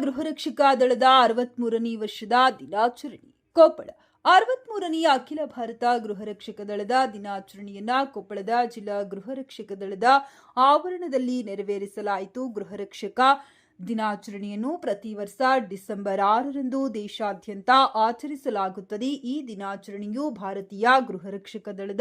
ರಕ್ಷಕ ದಳದ ಅರವತ್ಮೂರನೇ ವರ್ಷದ ದಿನಾಚರಣೆ. ಕೊಪ್ಪಳ. ಅರವತ್ಮೂರನೇ ಅಖಿಲ ಭಾರತ ಗೃಹರಕ್ಷಕ ದಳದ ದಿನಾಚರಣೆಯನ್ನ ಕೊಪ್ಪಳದ ಜಿಲ್ಲಾ ಗೃಹರಕ್ಷಕ ದಳದ ಆವರಣದಲ್ಲಿ ನೆರವೇರಿಸಲಾಯಿತು. ಗೃಹರಕ್ಷಕ ದಿನಾಚರಣೆಯನ್ನು ಪ್ರತಿ ವರ್ಷ ಡಿಸೆಂಬರ್ ಆರರಂದು ದೇಶಾದ್ಯಂತ ಆಚರಿಸಲಾಗುತ್ತದೆ. ಈ ದಿನಾಚರಣೆಯು ಭಾರತೀಯ ಗೃಹರಕ್ಷಕ ದಳದ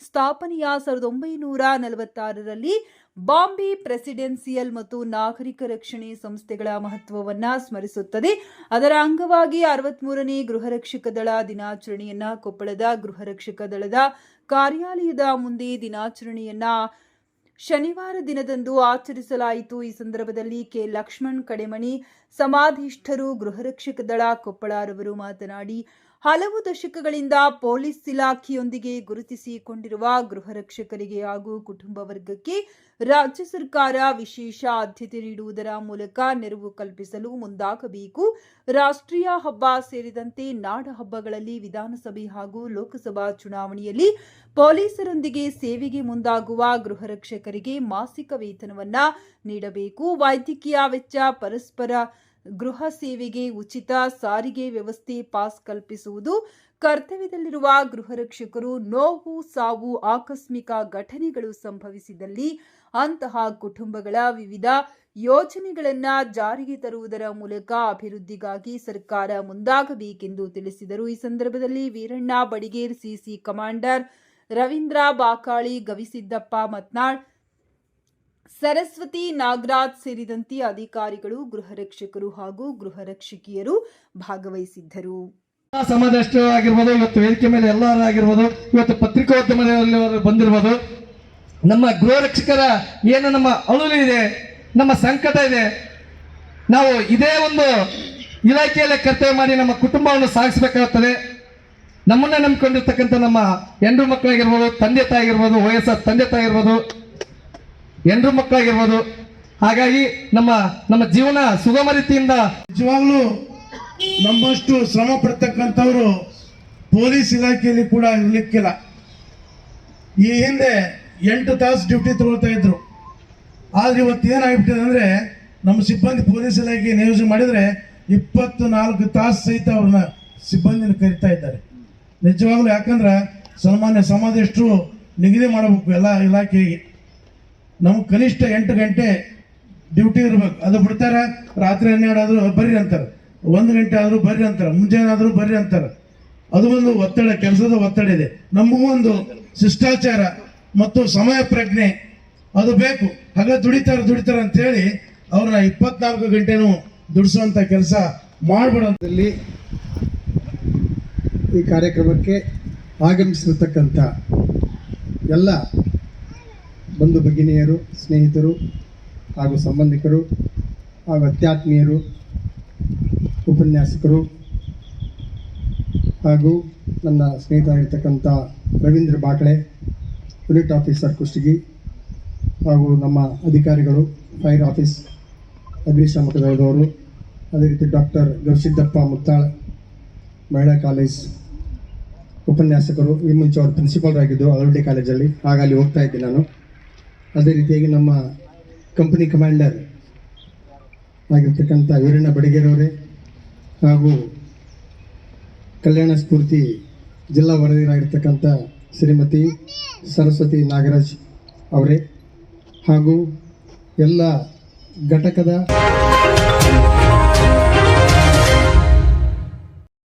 ಸ್ಥಾಪನೆಯ ಸಾವಿರದ ಒಂಬೈನೂರ ನಲವತ್ತಾರರಲ್ಲಿ ಬಾಂಬೆ ಪ್ರೆಸಿಡೆನ್ಸಿಯಲ್ ಮತ್ತು ನಾಗರಿಕ ರಕ್ಷಣೆ ಸಂಸ್ಥೆಗಳ ಮಹತ್ವವನ್ನ ಸ್ಮರಿಸುತ್ತದೆ. ಅದರ ಅಂಗವಾಗಿ ಅರವತ್ಮೂರನೇ ಗೃಹ ರಕ್ಷಕ ದಳ ದಿನಾಚರಣೆಯನ್ನ ಕೊಪ್ಪಳದ ಗೃಹ ರಕ್ಷಕ ದಳದ ಕಾರ್ಯಾಲಯದ ಮುಂದೆ ದಿನಾಚರಣೆಯನ್ನ ಶನಿವಾರ ದಿನದಂದು ಆಚರಿಸಲಾಯಿತು. ಈ ಸಂದರ್ಭದಲ್ಲಿ ಕೆ. ಲಕ್ಷ್ಮಣ್ ಕಡೆಮಣಿ, ಸಮಾಧಿಷ್ಠರು ಗೃಹರಕ್ಷಕ ದಳ ಕೊಪ್ಪಳರವರು ಮಾತನಾಡಿ ಹಲವು ದಶಕಗಳಿಂದ ಪೊಲೀಸ್ ಇಲಾಖೆಯೊಂದಿಗೆ ಗುರುತಿಸಿಕೊಂಡಿರುವ ಗೃಹರಕ್ಷಕರಿಗೆ ಹಾಗೂ ಕುಟುಂಬ ವರ್ಗಕ್ಕೆ ರಾಜ್ಯ ಸರ್ಕಾರ ವಿಶೇಷ ಆದ್ಯತೆ ನೀಡುವುದರ ಮೂಲಕ ನೆರವು ಕಲ್ಪಿಸಲು ಮುಂದಾಗಬೇಕು. ರಾಷ್ಟ್ರೀಯ ಹಬ್ಬ ಸೇರಿದಂತೆ ನಾಡ ಹಬ್ಬಗಳಲ್ಲಿ ವಿಧಾನಸಭೆ ಹಾಗೂ ಲೋಕಸಭಾ ಚುನಾವಣೆಯಲ್ಲಿ ಪೊಲೀಸರೊಂದಿಗೆ ಸೇವೆಗೆ ಮುಂದಾಗುವ ಗೃಹರಕ್ಷಕರಿಗೆ ಮಾಸಿಕ ವೇತನವನ್ನ ನೀಡಬೇಕು. ವೈದ್ಯಕೀಯ ವೆಚ್ಚ ಪರಸ್ಪರ ಗೃಹ ಸೇವೆಗೆ ಉಚಿತ ಸಾರಿಗೆ ವ್ಯವಸ್ಥೆ ಪಾಸ್ ಕಲ್ಪಿಸುವುದು, ಕರ್ತವ್ಯದಲ್ಲಿರುವ ಗೃಹ ರಕ್ಷಕರು ನೋವು, ಸಾವು, ಆಕಸ್ಮಿಕ ಘಟನೆಗಳು ಸಂಭವಿಸಿದಲ್ಲಿ ಅಂತಹ ಕುಟುಂಬಗಳ ವಿವಿಧ ಯೋಜನೆಗಳನ್ನ ಜಾರಿಗೆ ತರುವುದರ ಮೂಲಕ ಅಭಿವೃದ್ಧಿಗಾಗಿ ಸರ್ಕಾರ ಮುಂದಾಗಬೇಕೆಂದು ತಿಳಿಸಿದರು. ಈ ಸಂದರ್ಭದಲ್ಲಿ ವೀರಣ್ಣ ಬಡಿಗೇರ್, ಸಿಸಿ ಕಮಾಂಡರ್ ರವೀಂದ್ರ ಬಾಕಾಳಿ, ಗವಿಸಿದ್ದಪ್ಪ ಮತ್ನಾಳ್ ಸರಸ್ವತಿ ನಾಗರಾಜ್ ಸೇರಿದಂತೆ ಅಧಿಕಾರಿಗಳು, ಗೃಹ ರಕ್ಷಕರು ಹಾಗೂ ಗೃಹ ರಕ್ಷಕಿಯರು ಭಾಗವಹಿಸಿದ್ದರು. ಸಮಾಜಷ್ಟು ಆಗಿರ್ಬೋದು, ಇವತ್ತು ವೇದಿಕೆ ಮೇಲೆ ಎಲ್ಲರೂ ಆಗಿರ್ಬೋದು, ಇವತ್ತು ಪತ್ರಿಕೋದ್ಯಮದಲ್ಲಿ ಬಂದಿರ್ಬೋದು. ನಮ್ಮ ಗೃಹ ರಕ್ಷಕರ ಏನು ನಮ್ಮ ಅಳುಲು ಇದೆ, ನಮ್ಮ ಸಂಕಟ ಇದೆ, ನಾವು ಇದೇ ಒಂದು ಇಲಾಖೆಯಲ್ಲಿ ಕರ್ತವ್ಯ ಮಾಡಿ ನಮ್ಮ ಕುಟುಂಬವನ್ನು ಸಾಗಿಸಬೇಕಾಗುತ್ತದೆ ನಮ್ಮನ್ನ ನಂಬಿಕೊಂಡಿರ್ತಕ್ಕಂಥ ನಮ್ಮ ಹೆಣ್ಣು ಮಕ್ಕಳಾಗಿರ್ಬೋದು, ತಂದೆ ತಾಯಿಗಿರ್ಬೋದು ವಯಸ್ಸಾದ ತಂದೆ ತಾಯಿರ್ಬೋದು ಹೆಣ್ಣು ಮಕ್ಕಳಾಗಿರ್ಬೋದು. ಹಾಗಾಗಿ ನಮ್ಮ ನಮ್ಮ ಜೀವನ ಸುಗಮ ರೀತಿಯಿಂದ ನಿಜವಾಗ್ಲೂ ನಮ್ಮಷ್ಟು ಶ್ರಮ ಪಡ್ತಕ್ಕಂಥವ್ರು ಪೊಲೀಸ್ ಇಲಾಖೆಯಲ್ಲಿ ಕೂಡ ಇರ್ಲಿಕ್ಕಿಲ್ಲ. ಈ ಹಿಂದೆ ಎಂಟು ತಾಸು ಡ್ಯೂಟಿ ತಗೊಳ್ತಾ ಇದ್ರು. ಆದ್ರೆ ಇವತ್ತು ಏನಾಗ್ಬಿಟ್ಟಿದೆ ಅಂದ್ರೆ ನಮ್ಮ ಸಿಬ್ಬಂದಿ ಪೊಲೀಸ್ ಇಲಾಖೆ ನಿಯೋಜನೆ ಮಾಡಿದ್ರೆ ಇಪ್ಪತ್ತು ನಾಲ್ಕು ತಾಸು ಸಹಿತ ಅವ್ರನ್ನ ಸಿಬ್ಬಂದಿನ ಕರಿತಾ ಇದ್ದಾರೆ. ನಿಜವಾಗ್ಲೂ ಯಾಕಂದ್ರೆ ಸನ್ಮಾನ್ಯ ಸಮಾಧಿಷ್ಟ್ರು ನಿಗದಿ ಮಾಡಬೇಕು ಎಲ್ಲ ಇಲಾಖೆಗೆ. ನಮ್ಗೆ ಕನಿಷ್ಠ ಎಂಟು ಗಂಟೆ ಡ್ಯೂಟಿ ಇರ್ಬೇಕು. ಅದು ಬಿಡ್ತಾರೆ, ರಾತ್ರಿ ಹನ್ನೆರಡು ಆದ್ರೂ ಬರ್ರಿ ಅಂತಾರೆ. ಒಂದು ಗಂಟೆ ಆದ್ರೂ ಬರ್ರಿ ಅಂತಾರೆ. ಮುಂಜಾನೆ ಆದ್ರೂ ಬರ್ರಿ ಅಂತಾರೆ. ಅದು ಒಂದು ಒತ್ತಡ, ಕೆಲಸದ ಒತ್ತಡ ಇದೆ. ನಮಗೂ ಒಂದು ಶಿಷ್ಟಾಚಾರ ಮತ್ತು ಸಮಯ ಪ್ರಜ್ಞೆ, ಅದು ಬೇಕು. ಹಾಗೆ ದುಡಿತಾರೆ ದುಡಿತಾರೆ ಅಂತ ಹೇಳಿ ಅವ್ರನ್ನ ಇಪ್ಪತ್ನಾಲ್ಕು ಗಂಟೆನೂ ದುಡಿಸುವಂಥ ಕೆಲಸ ಮಾಡಬಿಡೋದ್ರಲ್ಲಿ ಈ ಕಾರ್ಯಕ್ರಮಕ್ಕೆ ಆಗಮಿಸಿರ್ತಕ್ಕಂಥ ಎಲ್ಲ ಬಂಧು ಭಗಿನಿಯರು, ಸ್ನೇಹಿತರು ಹಾಗೂ ಸಂಬಂಧಿಕರು ಹಾಗೂ ಅತ್ಯಾತ್ಮೀಯರು ಉಪನ್ಯಾಸಕರು ಹಾಗೂ ನನ್ನ ಸ್ನೇಹಿತರಾಗಿರ್ತಕ್ಕಂಥ ರವೀಂದ್ರ ಬಾಕಳೆ, ಯೂನಿಟ್ ಆಫೀಸರ್ ಕುಷ್ಟಗಿ ಹಾಗೂ ನಮ್ಮ ಅಧಿಕಾರಿಗಳು, ಫೈರ್ ಆಫೀಸ್ ಅಗ್ನಿಶಾಮಕ ದಳದವರು ಅದೇ ರೀತಿ ಡಾಕ್ಟರ್ ಗವಿಸಿದ್ದಪ್ಪ ಮುತ್ತಾಳ್, ಮಹಿಳಾ ಕಾಲೇಜ್ ಉಪನ್ಯಾಸಕರು, ಈ ಮುಂಚೆ ಅವರು ಪ್ರಿನ್ಸಿಪಾಲ್ ಆಗಿದ್ದು ಅರವಳ್ಳಿ ಕಾಲೇಜಲ್ಲಿ, ಹಾಗಾಗಿ ಹೋಗ್ತಾ ಇದ್ದೆ ನಾನು. ಅದೇ ರೀತಿಯಾಗಿ ನಮ್ಮ ಕಂಪನಿ ಕಮಾಂಡರ್ ಆಗಿರ್ತಕ್ಕಂಥ ವೀರಣ್ಣ ಬಡಿಗೇರವರೇ ಹಾಗೂ ಕಲ್ಯಾಣ ಸ್ಫೂರ್ತಿ ಜಿಲ್ಲಾ ವರದಿಯರಾಗಿರ್ತಕ್ಕಂಥ ಶ್ರೀಮತಿ ಸರಸ್ವತಿ ನಾಗರಾಜ್ ಅವರೇ ಹಾಗೂ ಎಲ್ಲ ಘಟಕದ